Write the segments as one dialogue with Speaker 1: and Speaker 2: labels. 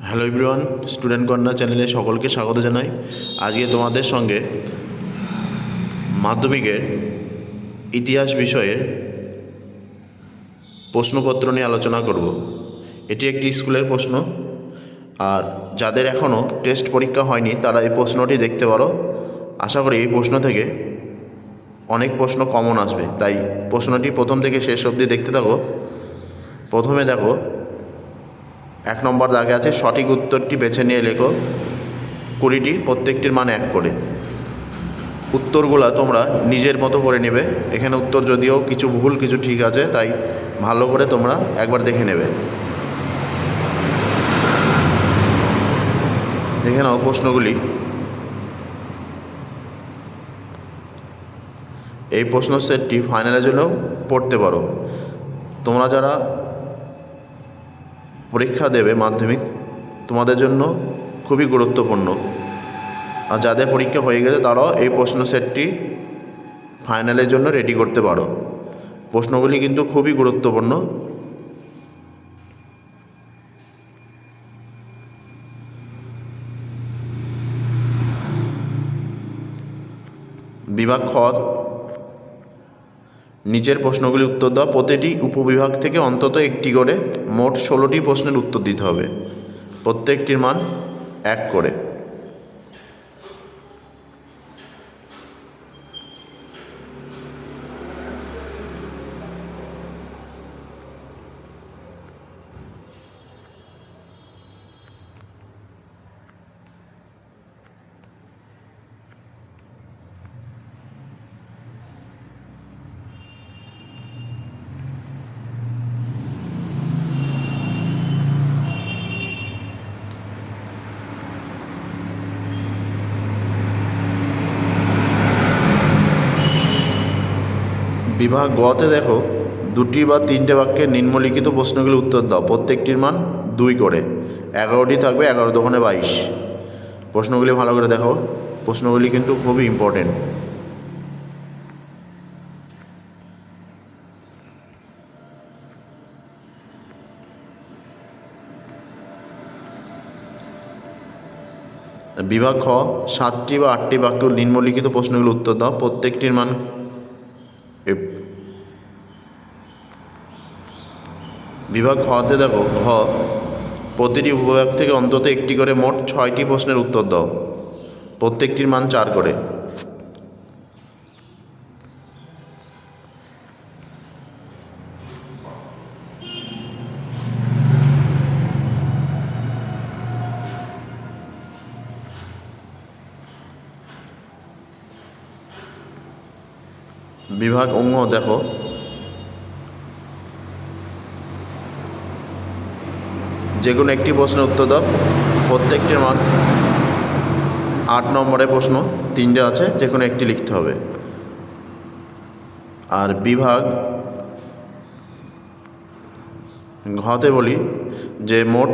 Speaker 1: Hello everyone, student corner চ্যানেলে সকলকে স্বাগত জানাই। আজকে তোমাদের সঙ্গে মাধ্যমিকের ইতিহাস বিষয়ের প্রশ্নপত্র নিয়ে আলোচনা করব। এটি একটি স্কুলের প্রশ্ন, আর যাদের এখনও টেস্ট পরীক্ষা হয়নি, তারা এই প্রশ্নটি দেখতে পারো। আশা করি এই প্রশ্ন থেকে অনেক প্রশ্ন কমন আসবে, তাই প্রশ্নটি প্রথম থেকে শেষ অবধি দেখতে থাকো। প্রথমে দেখো এক নম্বর দাগে আছে, সঠিক উত্তরটি বেছে নিয়ে লেখো। কুড়িটি, প্রত্যেকটির মান এক করে। উত্তরগুলো তোমরা নিজের মতো করে নেবে। এখানে উত্তর যদিও কিছু ভুল, কিছু ঠিক আছে, তাই ভালো করে তোমরা একবার দেখে নেবে। দেখে নাও প্রশ্নগুলি। এই প্রশ্ন সেটটি ফাইনালের জন্য পড়তে পারো। তোমরা যারা পরীক্ষা দেবে মাধ্যমিক, তোমাদের জন্য খুবই গুরুত্বপূর্ণ। আর যাদের পরীক্ষা হয়ে গেছে, তারাও এই প্রশ্ন সেটটি ফাইনালের জন্য রেডি করতে পারো। প্রশ্নগুলি কিন্তু খুবই গুরুত্বপূর্ণ। বিভাগ খ নিচের প্রশ্নগুলি উত্তর দেওয়া প্রতিটি উপবিভাগ থেকে অন্তত একটি করে মোট ষোলোটি প্রশ্নের উত্তর দিতে হবে। প্রত্যেকটির মান এক করে। বিভাগ গতে দেখো, দুটি বা তিনটে বাক্যের নিম্নলিখিত প্রশ্নগুলির উত্তর দাও। প্রত্যেকটির মান দুই করে। এগারোটি থাকবে, এগারো দোকানে বাইশ। প্রশ্নগুলি ভালো করে দেখো প্রশ্নগুলি কিন্তু খুবই ইম্পর্টেন্ট বিভাগ খ, সাতটি বা আটটি বাক্য নিম্নলিখিত প্রশ্নগুলির উত্তর দাও। প্রত্যেকটির মান বিভাগ হতে দেখো হ প্রতিটি উপবিভাগ থেকে অন্তত একটি করে মোট ছয়টি প্রশ্নের উত্তর দাও। প্রত্যেকটির মান চার করে। বিভাগ অঙ্গ দেখো। যে কোনো একটি প্রশ্নের উত্তর দাও। প্রত্যেকটির মান আট নম্বরের প্রশ্ন, তিনটে আছে যে কোনো একটি লিখতে হবে। আর বিভাগ ঘতে বলি যে মোট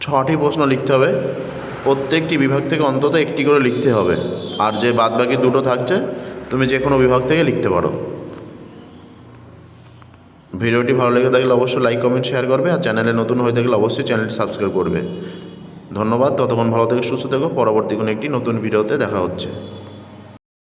Speaker 1: ছটি প্রশ্ন লিখতে হবে। প্রত্যেকটি বিভাগ থেকে অন্তত একটি করে লিখতে হবে। আর যে বাদবাকি দুটো থাকছে তুমি যে কোনো বিভাগ থেকে লিখতে পারো। ভিডিওটি ভালো লেগে থাকলে অবশ্যই লাইক কমেন্ট শেয়ার করবে আর চ্যানেলে নতুন হয়ে থাকলে অবশ্যই চ্যানেলটি সাবস্ক্রাইব করবে। ধন্যবাদ, ততক্ষণ ভালো থেকে সুস্থ থেকো, পরবর্তী কোনো একটি নতুন ভিডিওতে দেখা হচ্ছে।